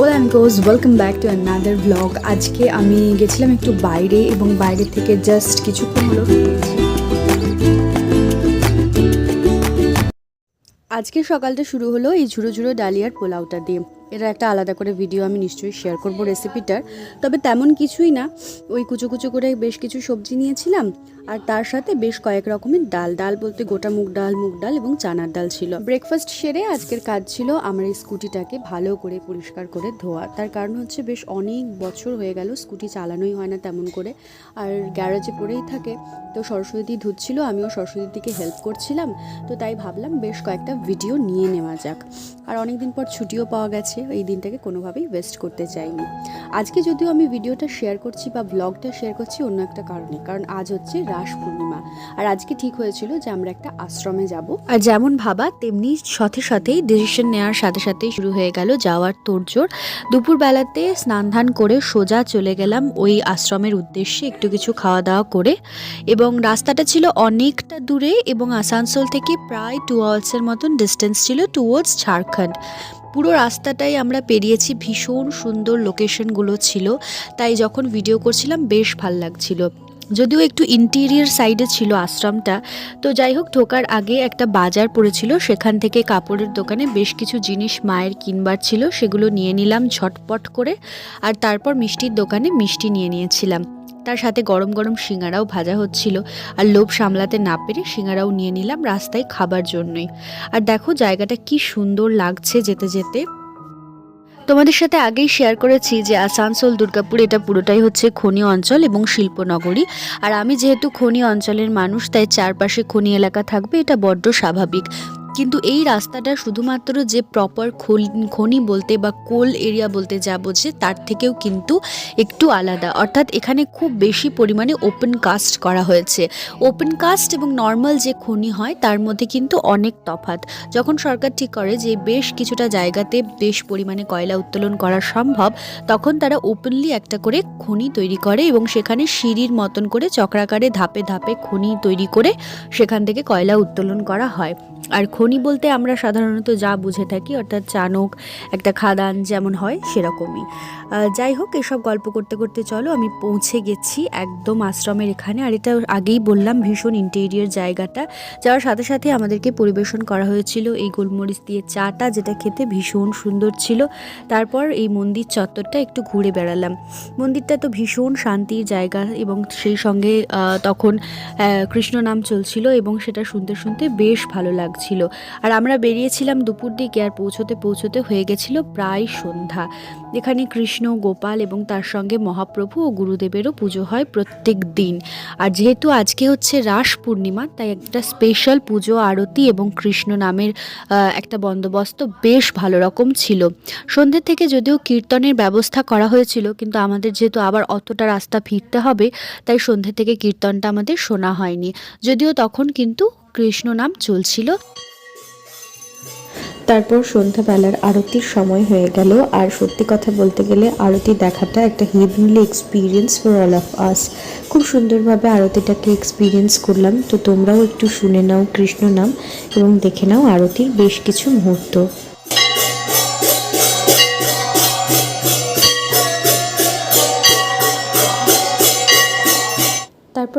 Hola and guys welcome back to another blog আজকে আমি গেছিলাম একটু বাইরে এবং বাইরে থেকে জাস্ট কিছুক্ষণ হলো। আজকে সকালটা শুরু হলো এই ঝুড়ো ঝুড়ো ডালিয়ার পোলাওটা দিয়ে। এটা একটা আলাদা করে ভিডিও আমি নিশ্চয়ই শেয়ার করব রেসিপিটার তবে তেমন কিছুই না, ওই কুচো কুচো করে বেশ কিছু সবজি নিয়েছিলাম, আর তার সাথে বেশ কয়েক রকমের ডাল। ডাল বলতে গোটা মুগ ডাল মুগ ডাল এবং চানার ডাল ছিল। ব্রেকফাস্ট সেরে আজকের কাজ ছিল আমার এই স্কুটিটাকে ভালো করে পরিষ্কার করে ধোয়া। তার কারণ হচ্ছে বেশ অনেক বছর হয়ে গেল স্কুটি চালানোই হয় না তেমন করে, আর গ্যারেজে পড়েই থাকে। তো সরস্বতী ধুচ্ছিল আমিও সরস্বতীর দিকে হেল্প করছিলাম। তো তাই ভাবলাম বেশ কয়েকটা ভিডিও নিয়ে নেওয়া যাক। আর অনেক দিন পর ছুটিও পাওয়া গেছে এই দিনটাকে কোনোভাবেই ওয়েস্ট করতে চাইনি। আজকে যদিও আমি ভিডিওটা শেয়ার করছি বা ব্লগটা শেয়ার করছি অন্য একটা কারণে, কারণ আজ হচ্ছে রাস পূর্ণিমা। আর আজকে ঠিক হয়েছিল যে আমরা একটা আশ্রমে যাব। আর যেমন ভাবা, তেমনি সাথে সাথেই ডিসিশন নেওয়ার সাথে সাথেই শুরু হয়ে গেল যাওয়ার তোড়জোড়। দুপুরবেলাতে স্নান ধান করে সোজা চলে গেলাম ওই আশ্রমের উদ্দেশ্যে একটু কিছু খাওয়া দাওয়া করে। এবং রাস্তাটা ছিল অনেকটা দূরে এবং আসানসোল থেকে প্রায় টু আওয়ার্সের মতন ডিস্টেন্স ছিল টুয়ার্ডস ঝাড়খণ্ড। পুরো রাস্তাটাই আমরা পেরিয়েছি, ভীষণ সুন্দর লোকেশনগুলো ছিল। তাই যখন ভিডিও করছিলাম, বেশ ভালো লাগছিল। যদিও একটু ইন্টেরিয়ার সাইডে ছিল আশ্রমটা, তো যাই হোক, ঢোকার আগে একটা বাজার পড়েছিল। সেখান থেকে কাপড়ের দোকানে বেশ কিছু জিনিস মায়ের কিনবার ছিল, সেগুলো নিয়ে নিলাম ঝটপট করে। আর তারপর মিষ্টির দোকানে মিষ্টি নিয়ে নিয়েছিলাম। তার সাথে গরম গরম সিঙ্গারাও ভাজা হচ্ছিল। আর লোভ সামলাতে না পেরে সিঙ্গারাও নিয়ে নিলাম রাস্তায় খাবার জন্যই। আর দেখো জায়গাটা কি সুন্দর লাগছে যেতে যেতে। তোমাদের সাথে আগেই শেয়ার করেছি যে আসানসোল, দুর্গাপুর এটা পুরোটাই হচ্ছে খনি অঞ্চল এবং শিল্পনগরী। আর আমি যেহেতু খনি অঞ্চলের মানুষ, তাই চারপাশে খনি এলাকা থাকবে এটা বড্ড স্বাভাবিক। কিন্তু এই রাস্তাটা শুধুমাত্র যে প্রপার খনি বলতে বা কোল এরিয়া বলতে যা বোঝে, তার থেকেও কিন্তু একটু আলাদা। অর্থাৎ এখানে খুব বেশি পরিমাণে ওপেন কাস্ট করা হয়েছে। ওপেন কাস্ট এবং নর্মাল যে খনি হয়, তার মধ্যে কিন্তু অনেক তফাৎ। যখন সরকার ঠিক করে যে বেশ কিছুটা জায়গাতে বেশ পরিমাণে কয়লা উত্তোলন করা সম্ভব, তখন তারা ওপেনলি একটা করে খনি তৈরি করে এবং সেখানে সিঁড়ির মতন করে চক্রাকারে ধাপে ধাপে খনি তৈরি করে সেখান থেকে কয়লা উত্তোলন করা হয়। আর খনি বলতে আমরা সাধারণত যা বুঝে থাকি, অর্থাৎ চানক একটা খাদান যেমন হয় সেরকমই। যাই হোক, এসব গল্প করতে করতে চলো, আমি পৌঁছে গেছি একদম আশ্রমের এখানে। আর এটা আগেই বললাম, ভীষণ ইন্টেরিয়ার জায়গাটা। যাওয়ার সাথে সাথে আমাদেরকে পরিবেশন করা হয়েছিল এই গোলমরিচ দিয়ে চাটা, যেটা খেতে ভীষণ সুন্দর ছিল। তারপর এই মন্দির চত্বরটা একটু ঘুরে বেড়ালাম। মন্দিরটা তো ভীষণ শান্তির জায়গা এবং সেই সঙ্গে তখন কৃষ্ণ নাম চলছিল এবং সেটা শুনতে শুনতে বেশ ভালো লাগছিল। আর আমরা বেরিয়েছিলাম দুপুর দিকে আর পৌঁছতে পৌঁছতে হয়ে গেছিল প্রায় সন্ধ্যা। এখানে কৃষ্ণ, গোপাল এবং তার সঙ্গে মহাপ্রভু ও গুরুদেবেরও পুজো হয় প্রত্যেক দিন। আর যেহেতু আজকে হচ্ছে রাস পূর্ণিমা, তাই একটা স্পেশাল পুজো, আরতি এবং কৃষ্ণ নামের একটা বন্দোবস্ত বেশ ভালো রকম ছিল। সন্ধ্যে থেকে যদিও কীর্তনের ব্যবস্থা করা হয়েছিল, কিন্তু আমাদের যেহেতু আবার অতটা রাস্তা ফিরতে হবে, তাই সন্ধ্যে থেকে কীর্তনটা আমাদের শোনা হয়নি। যদিও তখন কিন্তু কৃষ্ণ নাম চলছিল। তারপর সন্ধ্যাবেলার আরতির সময় হয়ে গেল। আর সত্যি কথা বলতে গেলে আরতি দেখাটা একটা heavenly experience for all of us খুব সুন্দরভাবে আরতিটাকে এক্সপিরিয়েন্স করলাম। তো তোমরাও একটু শুনে নাও কৃষ্ণ নাম এবং দেখে নাও আরতির বেশ কিছু মুহূর্ত।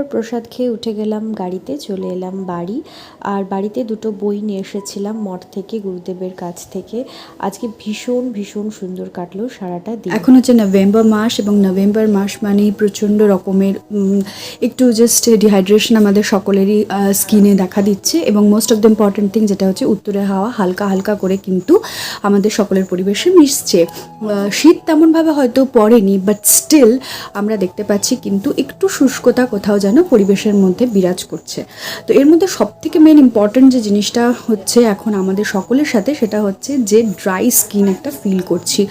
তারপর প্রসাদ খেয়ে উঠে গেলাম গাড়িতে, চলে এলাম বাড়ি। আর বাড়িতে দুটো বই নিয়ে এসেছিলাম মঠ থেকে, গুরুদেবের কাছ থেকে। আজকে ভীষণ ভীষণ সুন্দর কাটলো সারাটা দিন। এখন হচ্ছে নভেম্বর মাস এবং নভেম্বর মাস মানেই প্রচণ্ড রকমের একটু জাস্ট ডিহাইড্রেশন আমাদের সকলেরই স্কিনে দেখা দিচ্ছে। এবং most of the important thing যেটা হচ্ছে উত্তরে হাওয়া, হালকা হালকা করে কিন্তু আমাদের সকলের পরিবেশে মিশছে। শীত তেমনভাবে হয়তো পড়েনি বাট স্টিল আমরা দেখতে পাচ্ছি কিন্তু একটু শুষ্কতা কোথাও যেন পরিবেশের মধ্যে বিরাজ করছে। তো এর মধ্যে সব থেকে মেন ইম্পর্টেন্ট যে জিনিসটা হচ্ছে এখন আমাদের সকলের সাথে সেটা হচ্ছে যে ড্রাই স্কিন একটা ফিল করছি।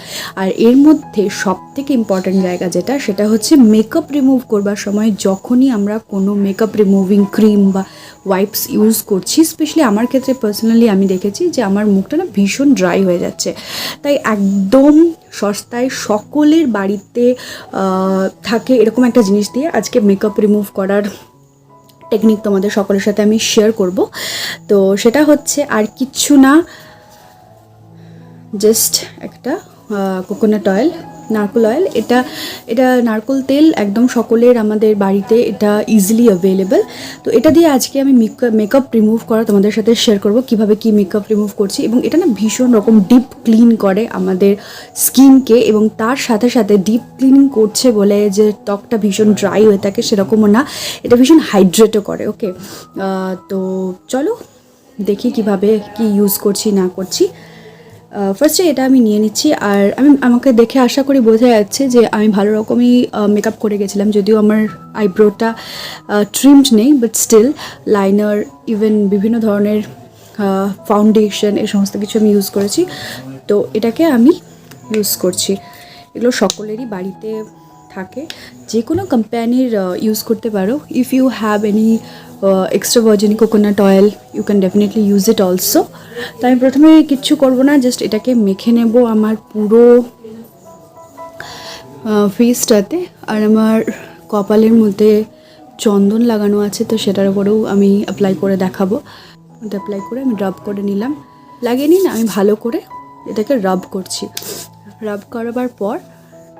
আর এর মধ্যে সব থেকে ইম্পর্টেন্ট জায়গা যেটা, সেটা হচ্ছে মেকআপ রিমুভ করবার সময় যখনই আমরা কোনো মেকআপ রিমুভিং ক্রিম বা ওয়াইপস ইউজ করছি স্পেশালি আমার ক্ষেত্রে পার্সোনালি আমি দেখেছি যে আমার মুখটা না ভীষণ ড্রাই হয়ে যাচ্ছে। তাই একদম সস্তায় সকলের বাড়িতে থাকে এরকম একটা জিনিস দিয়ে আজকে মেকআপ রিমুভ করার টেকনিক তোমাদের সকলের সাথে আমি শেয়ার করব। তো সেটা হচ্ছে আর কিছু না জাস্ট একটা কোকোনাট অয়েল নারকোল অয়েল এটা এটা নারকোল তেল একদম সকলের আমাদের বাড়িতে এটা ইজিলি অ্যাভেলেবেল তো এটা দিয়ে আজকে আমি মেকআপ রিমুভ করা তোমাদের সাথে শেয়ার করব, কীভাবে কি মেকআপ রিমুভ করছি এবং এটা না ভীষণ রকম ডিপ ক্লিন করে আমাদের স্কিনকে এবং তার সাথে সাথে ডিপ ক্লিনিং করছে বলে যে ত্বকটা ভীষণ ড্রাই হয়ে থাকে সেরকমও না, এটা ভীষণ হাইড্রেটও করে ওকে তো চলো দেখি কীভাবে কি ইউজ করছি, না করছি। ফার্স্টে এটা আমি নিয়ে নিচ্ছি আর আমি, আমাকে দেখে আশা করি বোঝা যাচ্ছে যে আমি ভালো রকমই মেকআপ করে গেছিলাম। যদিও আমার আইব্রোটা ট্রিমড নেই বাট স্টিল লাইনার ইভেন বিভিন্ন ধরনের ফাউন্ডেশন এই সমস্ত কিছু আমি ইউজ করেছি। তো এটাকে আমি ইউজ করছি। এগুলো সকলেরই বাড়িতে থাকে। যে কোনো কোম্পানির ইউজ করতে পারো। If you have any extra virgin coconut oil you can definitely use it also তো আমি প্রথমে কিচ্ছু করব না জাস্ট এটাকে মেখে নেব আমার পুরো ফেসটাতে আর আমার কপালের মধ্যে চন্দন লাগানো আছে, তো সেটার উপরেও আমি অ্যাপ্লাই করে দেখাবো। অ্যাপ্লাই করে আমি রাব করে নিলাম। লাগিয়ে নিন, আমি ভালো করে এটাকে রাব করছি। রাব করাবার পর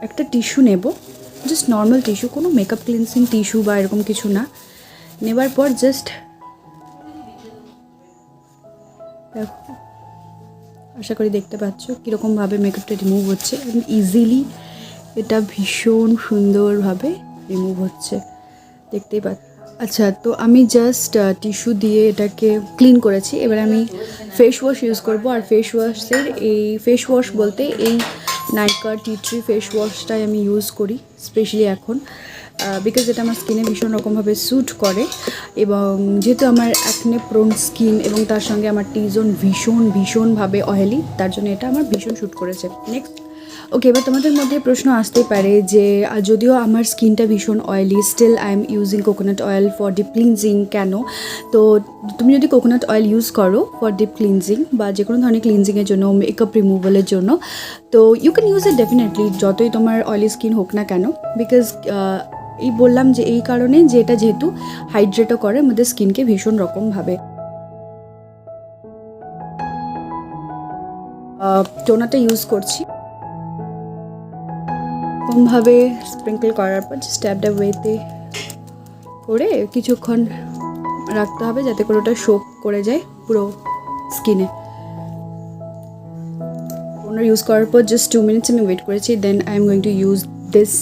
একটা টিস্যু নেব। জাস্ট নর্মাল টিস্যু কোনো মেকআপ ক্লিনসিং টিস্যু বা এরকম কিছু না। নেবার পর জাস্ট আশা করি দেখতে পাচ্ছ কীরকমভাবে মেকআপটা রিমুভ হচ্ছে ইজিলি এটা ভীষণ সুন্দরভাবে রিমুভ হচ্ছে। দেখতেই পাচ্ছ। আচ্ছা তো আমি জাস্ট টিস্যু দিয়ে এটাকে ক্লিন করেছি। এবার আমি ফেস ওয়াশ ইউজ করব। আর ফেস ওয়াশের এই ফেস ওয়াশ বলতে এই নাইকা টি ট্রি ফেস ওয়াশটাই আমি ইউজ করি স্পেশালি এখন। বিকজ এটা আমার স্কিনে ভীষণ রকমভাবে স্যুট করে এবং যেহেতু আমার অ্যাকনে প্রোন স্কিন এবং তার সঙ্গে আমার টি জোন ভীষণ, ভীষণভাবে অয়েলি তার জন্য এটা আমার ভীষণ শ্যুট করেছে। নেক্সট ওকে এবার তোমাদের মধ্যে প্রশ্ন আসতেই পারে যে যদিও আমার স্কিনটা ভীষণ oily still I am using coconut oil for deep cleansing কেন? তো তুমি যদি কোকোনাট অয়েল ইউজ করো ফর ডিপ ক্লিনজিং বা যে কোনো ধরনের ক্লিনজিংয়ের জন্য মেকআপ রিমুভালের জন্য, তো you can use it definitely যতই তোমার অয়েলি স্কিন হোক না কেন বিকজ এই বললাম যে এই কারণে যে এটা যেহেতু হাইড্রেটও করে, আমাদের স্কিনকে ভীষণ রকমভাবে। টোনাটা ইউজ করছি। এরকমভাবে স্প্রিঙ্কল করার পর ড্যাপ ওয়েতে করে কিছুক্ষণ রাখতে হবে যাতে করে ওটা সোপ করে যায় পুরো স্কিনে ওনার ইউজ করার পর জাস্ট টু মিনিটস আমি ওয়েট করেছি then I am going to use this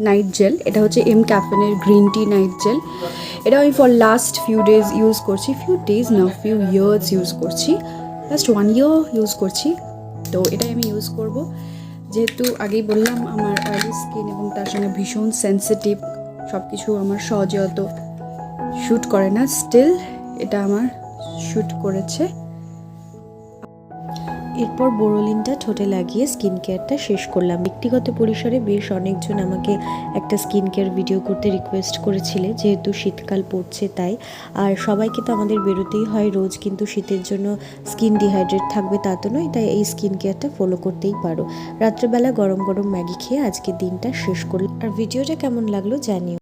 night gel এটা হচ্ছে এম ক্যাফেনের গ্রিন টি নাইট জেল এটা আমি for last few days use করছি ফিউ ডেজ না ফিউ ইয়ার্স ইউজ করছি। লাস্ট ওয়ান ইয়ার ইউজ করছি। তো এটাই আমি ইউজ করব। যেহেতু আগেই বললাম, আমার অয়েলি স্কিন এবং তার সঙ্গে ভীষণ সেন্সিটিভ সব কিছু আমার সহজে অত শ্যুট করে না। স্টিল এটা আমার শ্যুট করেছে। এরপর বোরোলিনটা ঠোঁটে লাগিয়ে স্কিন কেয়ারটা শেষ করলাম। ব্যক্তিগত পরিসরে বেশ অনেকজন আমাকে একটা স্কিন কেয়ার ভিডিও করতে রিকোয়েস্ট করেছিলে, যেহেতু শীতকাল পড়ছে তাই। আর সবাইকে তো আমাদের বেরোতেই হয়, রোজ কিন্তু শীতের জন্য স্কিন ডিহাইড্রেট থাকবে তা তো নয়, তাই এই স্কিন কেয়ারটা ফলো করতেই পারো। রাত্রেবেলা গরম গরম ম্যাগি খেয়ে আজকে দিনটা শেষ করলাম। আর ভিডিওটা কেমন লাগল জানিও।